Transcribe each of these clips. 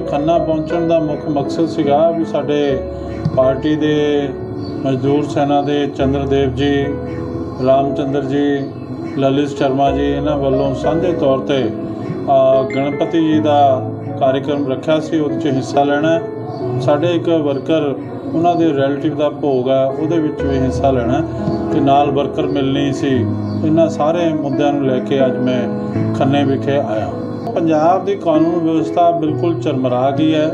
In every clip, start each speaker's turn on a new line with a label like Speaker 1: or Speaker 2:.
Speaker 1: ਖੰਨਾ ਪਹੁੰਚਣ ਦਾ ਮੁੱਖ ਮਕਸਦ ਸੀਗਾ ਵੀ ਸਾਡੇ ਪਾਰਟੀ ਦੇ ਮਜ਼ਦੂਰ ਸੈਨਾ ਦੇ ਚੰਦਰਦੇਵ ਜੀ, ਰਾਮਚੰਦਰ ਜੀ, ਲਲਿਤ ਸ਼ਰਮਾ ਜੀ, ਇਹਨਾਂ ਵੱਲੋਂ ਸਾਂਝੇ ਤੌਰ ਤੇ ਗਣਪਤੀ ਜੀ ਦਾ ਕਾਰਜਕ੍ਰਮ ਰੱਖਿਆ ਸੀ, ਉਹਦੇ 'ਚ ਹਿੱਸਾ ਲੈਣਾ ਸਾਡੇ ਇੱਕ ਵਰਕਰ, ਉਹਨਾਂ ਦੇ ਰਿਲੇਟਿਵ ਦਾ ਭੋਗ ਹੈ, ਉਹਦੇ ਵਿੱਚ ਵੀ ਹਿੱਸਾ ਲੈਣਾ ਹੈ ਤੇ ਨਾਲ ਵਰਕਰ ਮਿਲਣੀ ਸੀ। ਇਹਨਾਂ ਸਾਰੇ ਮੁੱਦਿਆਂ ਨੂੰ ਲੈ ਕੇ ਅੱਜ ਮੈਂ ਖੰਨੇ ਵਿਖੇ ਆਇਆ। ਪੰਜਾਬ ਦੀ ਕਾਨੂੰਨ ਵਿਵਸਥਾ ਬਿਲਕੁਲ ਚਰਮਰਾ ਗਈ ਹੈ।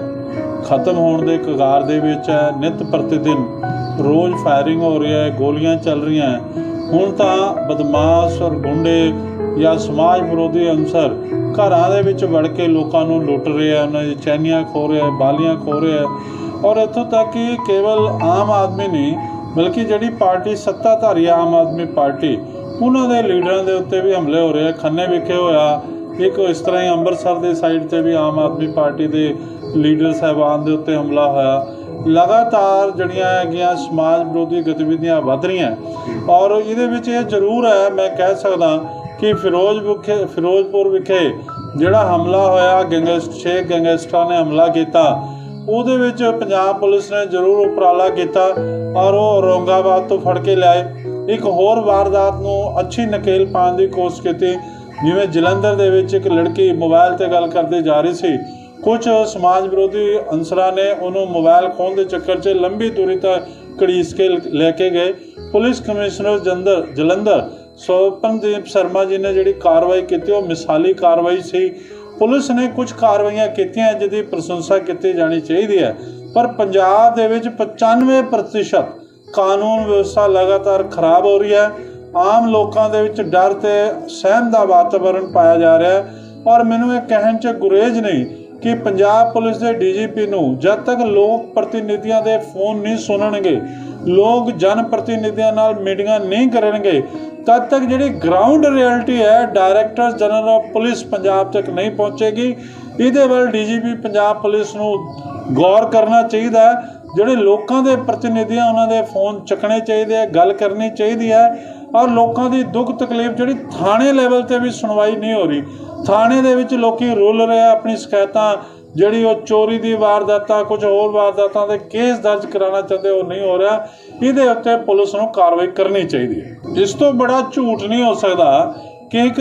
Speaker 1: ਖਤਮ ਹੋਣ ਦੇ ਕਗਾਰ ਦੇ ਵਿੱਚ ਹੈ। ਨਿਤ ਪ੍ਰਤੀਦਿਨ ਰੋਜ਼ ਫਾਇਰਿੰਗ ਹੋ ਰਹੀ ਹੈ। ਗੋਲੀਆਂ ਚੱਲ ਰਹੀਆਂ ਹੁਣ ਤਾਂ ਬਦਮਾਸ਼ ਔਰ ਗੁੰਡੇ ਜਾਂ ਸਮਾਜ ਵਿਰੋਧੀ ਅੰਸਰ ਘਰਾਂ ਦੇ ਵਿੱਚ ਵੜ ਕੇ ਲੋਕਾਂ ਨੂੰ ਲੁੱਟ ਰਹੇ ਆ ਉਹਨਾਂ ਦੀ ਚੈਨੀਆਂ ਖੋ ਰਹੇ ਆ ਬਾਲੀਆਂ ਖੋ ਰਹੇ ਆ ਔਰ ਇੱਥੋਂ ਤੱਕ ਕਿ ਕੇਵਲ ਆਮ ਆਦਮੀ ਨਹੀਂ, ਬਲਕਿ ਜਿਹੜੀ ਪਾਰਟੀ ਸੱਤਾਧਾਰੀ ਆਮ ਆਦਮੀ ਪਾਰਟੀ, ਉਹਨਾਂ ਦੇ ਲੀਡਰਾਂ ਦੇ ਉੱਤੇ ਵੀ ਹਮਲੇ ਹੋ ਰਹੇ ਆ ਖੰਨੇ ਵਿਖੇ ਹੋਇਆ ਇੱਕ ਇਸ ਤਰ੍ਹਾਂ ਹੀ ਅੰਮ੍ਰਿਤਸਰ ਦੇ ਸਾਈਡ ਤੇ ਵੀ ਆਮ ਆਦਮੀ ਪਾਰਟੀ ਦੇ ਲੀਡਰ ਸਾਹਿਬਾਨ ਦੇ ਉੱਤੇ ਹਮਲਾ ਹੋਇਆ। ਲਗਾਤਾਰ ਜਿਹੜੀਆਂ ਹੈਗੀਆਂ ਸਮਾਜ ਵਿਰੋਧੀ ਗਤੀਵਿਧੀਆਂ ਵੱਧ ਰਹੀਆਂ ਔਰ ਇਹਦੇ ਵਿੱਚ ਇਹ ਜ਼ਰੂਰ ਹੈ, ਮੈਂ ਕਹਿ ਸਕਦਾ ਕਿ ਫਿਰੋਜ਼ ਵਿਖੇ, ਫਿਰੋਜ਼ਪੁਰ ਵਿਖੇ ਜਿਹੜਾ ਹਮਲਾ ਹੋਇਆ, ਗੈਂਗਸਟ, ਛੇ ਗੈਂਗਸਟਰਾਂ ਨੇ ਹਮਲਾ ਕੀਤਾ, ਉਹਦੇ ਵਿੱਚ ਪੰਜਾਬ ਪੁਲਿਸ ਨੇ ਜ਼ਰੂਰ ਉਪਰਾਲਾ ਕੀਤਾ ਔਰ ਉਹ ਔਰੰਗਾਬਾਦ ਤੋਂ ਫੜ ਕੇ ਲਿਆਏ। ਇੱਕ ਹੋਰ ਵਾਰਦਾਤ ਨੂੰ ਅੱਛੀ ਨਕੇਲ ਪਾਉਣ ਦੀ ਕੋਸ਼ਿਸ਼ ਕੀਤੀ। ਜਿਵੇਂ ਜਲੰਧਰ ਦੇ ਵਿੱਚ ਇੱਕ ਲੜਕੀ ਮੋਬਾਈਲ ਤੇ ਗੱਲ ਕਰਦੇ ਜਾ ਰਹੀ ਸੀ, ਕੁਝ ਸਮਾਜ ਵਿਰੋਧੀ ਅਨਸਰਾਂ ਨੇ ਉਹਨੂੰ ਮੋਬਾਈਲ ਖੋਹਣ ਦੇ ਚੱਕਰ 'ਚ ਲੰਬੀ ਦੂਰੀ ਤੱਕ ਘੜੀਸ ਕੇ ਲੈ ਕੇ ਗਏ। ਪੁਲਿਸ ਕਮਿਸ਼ਨਰ ਜੰਦਰ, ਜਲੰਧਰ ਸੋਪਨਦੀਪ ਸ਼ਰਮਾ ਜੀ ਨੇ ਜਿਹੜੀ ਕਾਰਵਾਈ ਕੀਤੀ, ਉਹ ਮਿਸਾਲੀ ਕਾਰਵਾਈ ਸੀ। ਪੁਲਿਸ ਨੇ ਕੁਝ ਕਾਰਵਾਈਆਂ ਕੀਤੀਆਂ ਜਿਹਦੀ ਪ੍ਰਸ਼ੰਸਾ ਕੀਤੀ ਜਾਣੀ ਚਾਹੀਦੀ ਹੈ। ਪਰ ਪੰਜਾਬ ਦੇ ਵਿੱਚ 95% ਕਾਨੂੰਨ ਵਿਵਸਥਾ ਲਗਾਤਾਰ ਖਰਾਬ ਹੋ ਰਹੀ ਹੈ। ਆਮ ਲੋਕਾਂ ਦੇ ਵਿੱਚ ਡਰ ਤੇ ਸਹਿਮ ਦਾ ਵਾਤਾਵਰਣ ਪਾਇਆ ਜਾ ਰਿਹਾ ਹੈ। ਔਰ ਮੈਨੂੰ ਇਹ ਕਹਿਣ 'ਚ ਗੁਰੇਜ਼ ਨਹੀਂ ਕਿ ਪੰਜਾਬ ਪੁਲਿਸ ਦੇ ਡੀਜੀਪੀ ਨੂੰ ਜਦ ਤੱਕ ਲੋਕ ਪ੍ਰਤੀਨਿਧੀਆਂ ਦੇ ਫੋਨ ਨਹੀਂ ਸੁਣਨਗੇ, ਲੋਕ ਜਨ ਪ੍ਰਤੀਨਿਧੀਆਂ ਨਾਲ ਮੀਟਿੰਗਾਂ ਨਹੀਂ ਕਰਨਗੇ, ਤਦ ਤੱਕ ਜਿਹੜੀ ਗਰਾਊਂਡ ਰਿਐਲਿਟੀ ਹੈ Director General of Police Punjab ਤੱਕ ਨਹੀਂ ਪਹੁੰਚੇਗੀ। ਇਹਦੇ ਵੱਲ ਡੀਜੀਪੀ ਪੰਜਾਬ ਪੁਲਿਸ ਨੂੰ ਗੌਰ ਕਰਨਾ ਚਾਹੀਦਾ ਹੈ। ਜਿਹੜੇ ਲੋਕਾਂ ਦੇ ਪ੍ਰਤੀਨਿਧੀਆਂ ਉਹਨਾਂ ਦੇ ਫੋਨ ਚੱਕਣੇ ਚਾਹੀਦੇ ਆ, ਗੱਲ ਕਰਨੀ ਚਾਹੀਦੀ ਹੈ। ਔਰ ਲੋਕਾਂ ਦੀ ਦੁੱਖ ਤਕਲੀਫ ਜਿਹੜੀ ਥਾਣੇ ਲੈਵਲ ਤੇ ਵੀ ਸੁਣਵਾਈ ਨਹੀਂ ਹੋ ਰਹੀ। ਥਾਣੇ ਦੇ ਵਿੱਚ ਲੋਕੀ ਰੁੱਲ ਰਹੇ ਆ ਆਪਣੀ ਸ਼ਿਕਾਇਤਾਂ, ਜਿਹੜੀ ਉਹ ਚੋਰੀ ਦੀ ਵਾਰਦਾਤਾਂ, ਕੁਝ ਹੋਰ ਵਾਰਦਾਤਾਂ ਦੇ ਕੇਸ ਦਰਜ ਕਰਾਉਣਾ ਚਾਹੁੰਦੇ ਉਹ ਨਹੀਂ ਹੋ ਰਿਹਾ। ਇਹਦੇ ਉੱਤੇ ਪੁਲਿਸ ਨੂੰ ਕਾਰਵਾਈ ਕਰਨੀ ਚਾਹੀਦੀ ਹੈ। ਇਸ ਤੋਂ ਬੜਾ ਝੂਠ ਨਹੀਂ ਹੋ ਸਕਦਾ ਕਿ ਇੱਕ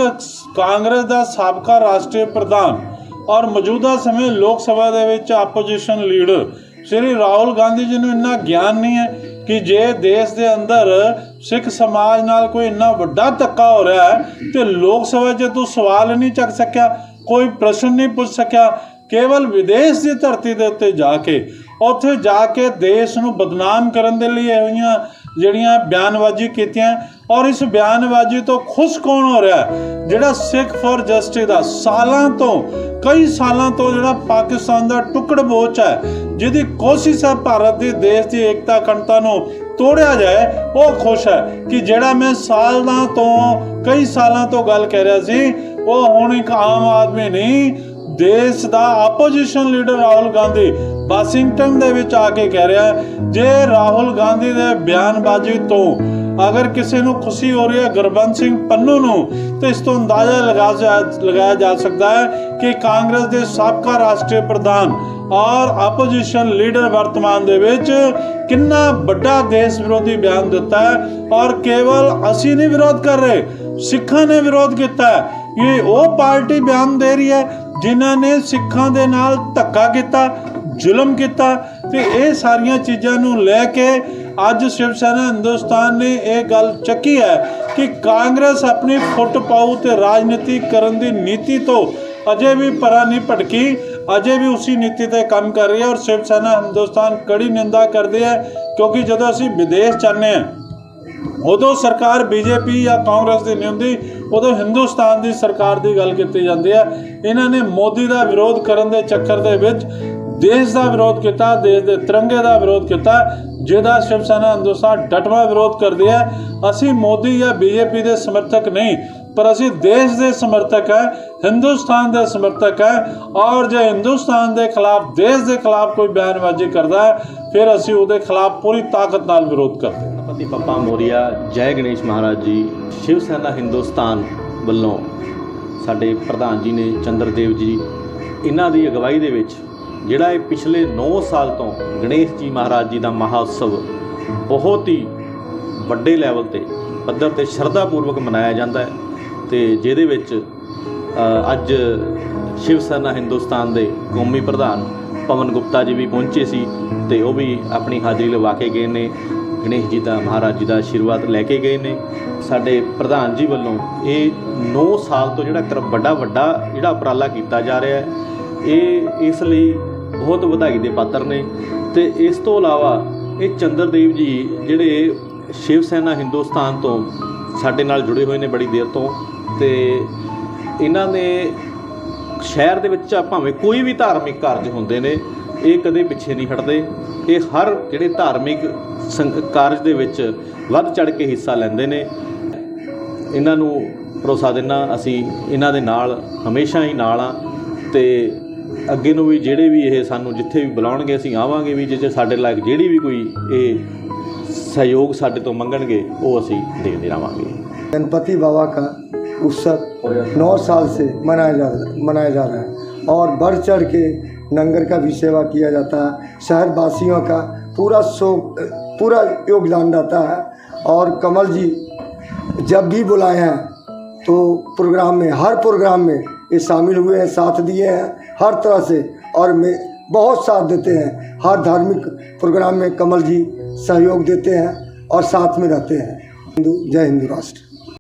Speaker 1: ਕਾਂਗਰਸ ਦਾ ਸਾਬਕਾ ਰਾਸ਼ਟਰੀ ਪ੍ਰਧਾਨ ਔਰ ਮੌਜੂਦਾ ਸਮੇਂ ਲੋਕ ਸਭਾ ਦੇ ਵਿੱਚ ਆਪੋਜੀਸ਼ਨ ਲੀਡਰ ਸ਼੍ਰੀ ਰਾਹੁਲ ਗਾਂਧੀ ਜੀ ਨੂੰ ਇੰਨਾ ਗਿਆਨ ਨਹੀਂ ਹੈ ਕਿ ਜੇ ਦੇਸ਼ ਦੇ ਅੰਦਰ ਸਿੱਖ ਸਮਾਜ ਨਾਲ ਕੋਈ ਇੰਨਾ ਵੱਡਾ ਧੱਕਾ ਹੋ ਰਿਹਾ ਹੈ ਤੇ ਲੋਕ ਸਭਾ 'ਚ ਤੂੰ ਸਵਾਲ ਨਹੀਂ ਚੱਕ ਸਕਿਆ, ਕੋਈ ਪ੍ਰਸ਼ਨ ਨਹੀਂ ਪੁੱਛ ਸਕਿਆ, ਕੇਵਲ ਵਿਦੇਸ਼ ਦੀ ਧਰਤੀ ਦੇ ਉੱਤੇ ਜਾ ਕੇ, ਉੱਥੇ ਜਾ ਕੇ ਦੇਸ਼ ਨੂੰ ਬਦਨਾਮ ਕਰਨ ਦੇ ਲਈ ਇਹੋ ਜਿਹੀਆਂ ਜਿਹੜੀਆਂ ਬਿਆਨਬਾਜ਼ੀ ਕੀਤੀਆਂ ਔਰ ਇਸ ਬਿਆਨਬਾਜ਼ੀ ਤੋਂ ਖੁਸ਼ ਕੌਣ ਹੋ ਰਿਹਾ ਜਿਹੜਾ ਸਿੱਖ ਫॉर ਜਸਟਿਸ ਦਾ ਸਾਲਾਂ ਤੋਂ, ਕਈ ਸਾਲਾਂ ਤੋਂ ਜਿਹੜਾ ਪਾਕਿਸਤਾਨ ਦਾ ਟੁਕੜ ਬੋਚ ਹੈ, ਜਿਹਦੀ ਕੋਸ਼ਿਸ਼ ਹੈ ਭਾਰਤ ਦੀ ਦੇਸ਼ ਦੀ ਏਕਤਾ, ਅਖੰਡਤਾ ਨੂੰ ਤੋੜਿਆ ਜਾਏ, ਉਹ ਖੁਸ਼ ਹੈ ਕਿ ਜਿਹੜਾ ਮੈਂ ਸਾਲਾਂ ਤੋਂ, ਕਈ ਸਾਲਾਂ ਤੋਂ ਗੱਲ ਕਹਿ ਰਿਹਾ ਸੀ, ਉਹ ਹੁਣ ਇੱਕ ਆਮ ਆਦਮੀ ਨਹੀਂ, ਦੇਸ਼ ਦਾ opposition leader Rahul Gandhi Washington ਦੇ ਵਿੱਚ ਆ ਕੇ ਕਹਿ ਰਿਹਾ, ਜੇ ਰਾਹੁਲ ਗਾਂਧੀ ਦੇ ਬਿਆਨਬਾਜ਼ੀ ਤੋਂ ਅਗਰ ਕਿਸੇ ਨੂੰ ਖੁਸ਼ੀ ਹੋ ਰਹੀ ਹੈ ਗੁਰਬੰਦ ਸਿੰਘ ਪੰਨੂ ਨੂੰ, ਤਾਂ ਇਸ ਤੋਂ ਅੰਦਾਜ਼ਾ ਲਗਾ ਜਾ- ਲਗਾਇਆ ਜਾ ਸਕਦਾ ਹੈ ਕਿ ਕਾਂਗਰਸ ਦੇ ਸਾਬਕਾ ਰਾਸ਼ਟਰੀ ਪ੍ਰਧਾਨ ਔਰ ਆਪੋਜੀਸ਼ਨ ਲੀਡਰ ਵਰਤਮਾਨ ਦੇ ਵਿੱਚ ਕਿੰਨਾ ਵੱਡਾ ਦੇਸ਼ ਵਿਰੋਧੀ ਬਿਆਨ ਦਿੱਤਾ ਹੈ ਔਰ ਕੇਵਲ ਅਸੀਂ ਨਹੀਂ ਵਿਰੋਧ ਕਰ ਰਹੇ, ਸਿੱਖਾਂ ਨੇ ਵਿਰੋਧ ਕੀਤਾ ਹੈ। ਇਹ ਉਹ ਪਾਰਟੀ ਬਿਆਨ ਦੇ ਰਹੀ ਹੈ ਜਿਨ੍ਹਾਂ ਨੇ ਸਿੱਖਾਂ ਦੇ ਨਾਲ ਧੱਕਾ ਕੀਤਾ, ਜ਼ੁਲਮ ਕੀਤਾ ਤੇ ਇਹ ਸਾਰੀਆਂ ਚੀਜ਼ਾਂ ਨੂੰ ਲੈ ਕੇ ਅੱਜ ਸ਼ਿਵ ਸੈਨਾ ਹਿੰਦੁਸਤਾਨ ਨੇ ਇਹ ਗੱਲ ਚੱਕੀ ਹੈ ਕਿ ਕਾਂਗਰਸ ਆਪਣੀ ਫੁੱਟ ਪਾਉ ਤੇ ਰਾਜਨੀਤੀ ਕਰਨ ਦੀ ਨੀਤੀ ਤੋਂ ਅਜੇ ਵੀ ਪਰਾਂ ਨਹੀਂ ਭਟਕੀ। ਅਜੇ ਵੀ ਉਸੇ ਨੀਤੀ ਤੇ ਕੰਮ ਕਰ ਰਹੀ ਹੈ ਔਰ ਸ਼ਿਵ ਸੈਨਾ ਹਿੰਦੁਸਤਾਨ ਕੜੀ ਨਿੰਦਾ ਕਰਦੀ ਹੈ ਕਿਉਂਕਿ ਜਦੋਂ ਅਸੀਂ ਵਿਦੇਸ਼ ਜਾਂਦੇ ਹਾਂ, ਉਦੋਂ ਸਰਕਾਰ ਬੀਜੇਪੀ ਜਾਂ ਕਾਂਗਰਸ ਦੀ ਨਹੀਂ ਹੁੰਦੀ, ਉਦੋਂ ਹਿੰਦੁਸਤਾਨ ਦੀ ਸਰਕਾਰ ਦੀ ਗੱਲ ਕੀਤੀ ਜਾਂਦੀ ਹੈ। ਇਹਨਾਂ ਨੇ ਮੋਦੀ ਦਾ ਵਿਰੋਧ ਕਰਨ ਦੇ ਚੱਕਰ ਦੇ ਵਿੱਚ ਦੇਸ਼ ਦਾ ਵਿਰੋਧ ਕੀਤਾ, ਦੇਸ਼ ਦੇ ਤਿਰੰਗੇ ਦਾ ਵਿਰੋਧ ਕੀਤਾ, ਜਿਹਦਾ ਸ਼ਿਵ ਸੈਨਾ ਹਿੰਦੁਸਤਾਨ ਡਟਵਾ ਵਿਰੋਧ ਕਰਦੀ ਹੈ। ਅਸੀਂ ਮੋਦੀ ਜਾਂ ਬੀਜੇਪੀ ਦੇ ਸਮਰਥਕ ਨਹੀਂ। ਪਰ ਅਸੀਂ ਦੇਸ਼ ਦੇ ਸਮਰਥਕ ਹੈ, ਹਿੰਦੁਸਤਾਨ ਦੇ ਸਮਰਥਕ ਹੈ ਔਰ ਜੇ ਹਿੰਦੁਸਤਾਨ ਦੇ ਖਿਲਾਫ, ਦੇਸ਼ ਦੇ ਖਿਲਾਫ ਕੋਈ ਬਿਆਨਬਾਜ਼ੀ ਕਰਦਾ ਹੈ, ਫਿਰ ਅਸੀਂ ਉਹਦੇ ਖਿਲਾਫ ਪੂਰੀ ਤਾਕਤ ਨਾਲ ਵਿਰੋਧ ਕਰਦੇ ਹਾਂ।
Speaker 2: ਗਣਪਤੀ ਬੱਪਾ ਮੋਰੀਆ, ਜੈ ਗਣੇਸ਼ ਮਹਾਰਾਜ ਜੀ, ਸ਼ਿਵ ਸੈਨਾ ਹਿੰਦੁਸਤਾਨ ਵੱਲੋਂ ਸਾਡੇ ਪ੍ਰਧਾਨ ਜੀ ਨੇ ਚੰਦਰਦੇਵ ਜੀ, ਇਹਨਾਂ ਦੀ ਅਗਵਾਈ ਦੇ ਵਿੱਚ ਜਿਹੜਾ ਇਹ ਪਿਛਲੇ 9 ਸਾਲ ਤੋਂ ਗਣੇਸ਼ ਜੀ ਮਹਾਰਾਜ ਜੀ ਦਾ ਮਹਾਉਤਸਵ ਬਹੁਤ ਹੀ ਵੱਡੇ ਲੈਵਲ ਤੇ, ਪੱਧਰ ਤੇ ਸ਼ਰਧਾਪੂਰਵਕ ਮਨਾਇਆ ਜਾਂਦਾ ਹੈ। ਤੇ ਜਿਹਦੇ ਵਿੱਚ ਅੱਜ ਸ਼ਿਵ ਸੈਨਾ ਹਿੰਦੁਸਤਾਨ ਦੇ ਕੌਮੀ ਪ੍ਰਧਾਨ ਪਵਨ ਗੁਪਤਾ ਜੀ ਵੀ ਪਹੁੰਚੇ ਸੀ ਤੇ ਉਹ ਵੀ ਆਪਣੀ ਹਾਜ਼ਰੀ ਲਵਾ ਕੇ ਗਏ ਨੇ। ਗਣੇਸ਼ ਜੀ ਦਾ, ਮਹਾਰਾਜ ਜੀ ਦਾ ਆਸ਼ੀਰਵਾਦ ਲੈ ਕੇ ਗਏ ਨੇ। ਸਾਡੇ ਪ੍ਰਧਾਨ ਜੀ ਵੱਲੋਂ ਇਹ 9 ਸਾਲ ਤੋਂ ਜਿਹੜਾ ਕਰ ਵੱਡਾ ਵੱਡਾ ਜਿਹੜਾ ਉਪਰਾਲਾ ਕੀਤਾ ਜਾ ਰਿਹਾ ਹੈ, ਇਹ ਇਸ ਲਈ ਬਹੁਤ ਵਧਾਈ ਦੇ ਪਾਤਰ ਨੇ। ਤੇ ਇਸ ਤੋਂ ਇਲਾਵਾ ਇਹ ਚੰਦਰਦੇਵ ਜੀ ਜਿਹੜੇ ਸ਼ਿਵ ਸੈਨਾ ਹਿੰਦੁਸਤਾਨ ਤੋਂ ਸਾਡੇ ਨਾਲ ਜੁੜੇ ਹੋਏ ਨੇ ਬੜੀ ਦੇਰ ਤੋਂ ਤੇ ਇਹਨਾਂ ਨੇ ਸ਼ਹਿਰ ਦੇ ਵਿੱਚ ਭਾਵੇਂ ਕੋਈ ਵੀ ਧਾਰਮਿਕ ਕਾਰਜ ਹੁੰਦੇ ਨੇ, ਇਹ ਕਦੇ ਪਿੱਛੇ ਨਹੀਂ ਹਟਦੇ। ਇਹ ਹਰ ਜਿਹੜੇ ਧਾਰਮਿਕ ਕਾਰਜ ਦੇ ਵਿੱਚ ਵੱਧ ਚੜ ਕੇ ਹਿੱਸਾ ਲੈਂਦੇ ਨੇ। ਇਹਨਾਂ ਨੂੰ ਭਰੋਸਾ ਦਿੰਨਾ, ਅਸੀਂ ਇਹਨਾਂ ਦੇ ਨਾਲ, ਹਮੇਸ਼ਾ ਹੀ ਨਾਲ ਆ। ਤੇ ਅੱਗੇ ਨੂੰ ਵੀ ਜਿਹੜੇ ਵੀ ਇਹ ਸਾਨੂੰ ਜਿੱਥੇ ਵੀ ਬੁਲਾਉਣਗੇ, ਅਸੀਂ ਆਵਾਂਗੇ ਵੀ ਜਿੱਥੇ ਸਾਡੇ ਲਾਇਕ ਜਿਹੜੀ ਵੀ ਕੋਈ ਇਹ ਸਹਿਯੋਗ ਸਾਡੇ ਤੋਂ ਮੰਗਣਗੇ, ਉਹ ਅਸੀਂ ਦੇਦੇ ਰਾਵਾਂਗੇ
Speaker 3: ਗਣਪਤੀ ਬਾਬਾ ਦਾ उत्सव नौ साल से मनाया जा मनाया जा रहा है। और बढ़ चढ़ के लंगर का भी सेवा किया जाता है। शहर वासियों का पूरा सो पूरा योगदान रहता है। और कमल जी जब भी बुलाए हैं तो प्रोग्राम में, हर प्रोग्राम में ये शामिल हुए हैं, साथ दिए हैं, हर तरह से। और में बहुत साथ देते हैं। हर धार्मिक प्रोग्राम में कमल जी सहयोग देते हैं और साथ में रहते हैं। हिंदू, जय हिंदू राष्ट्र।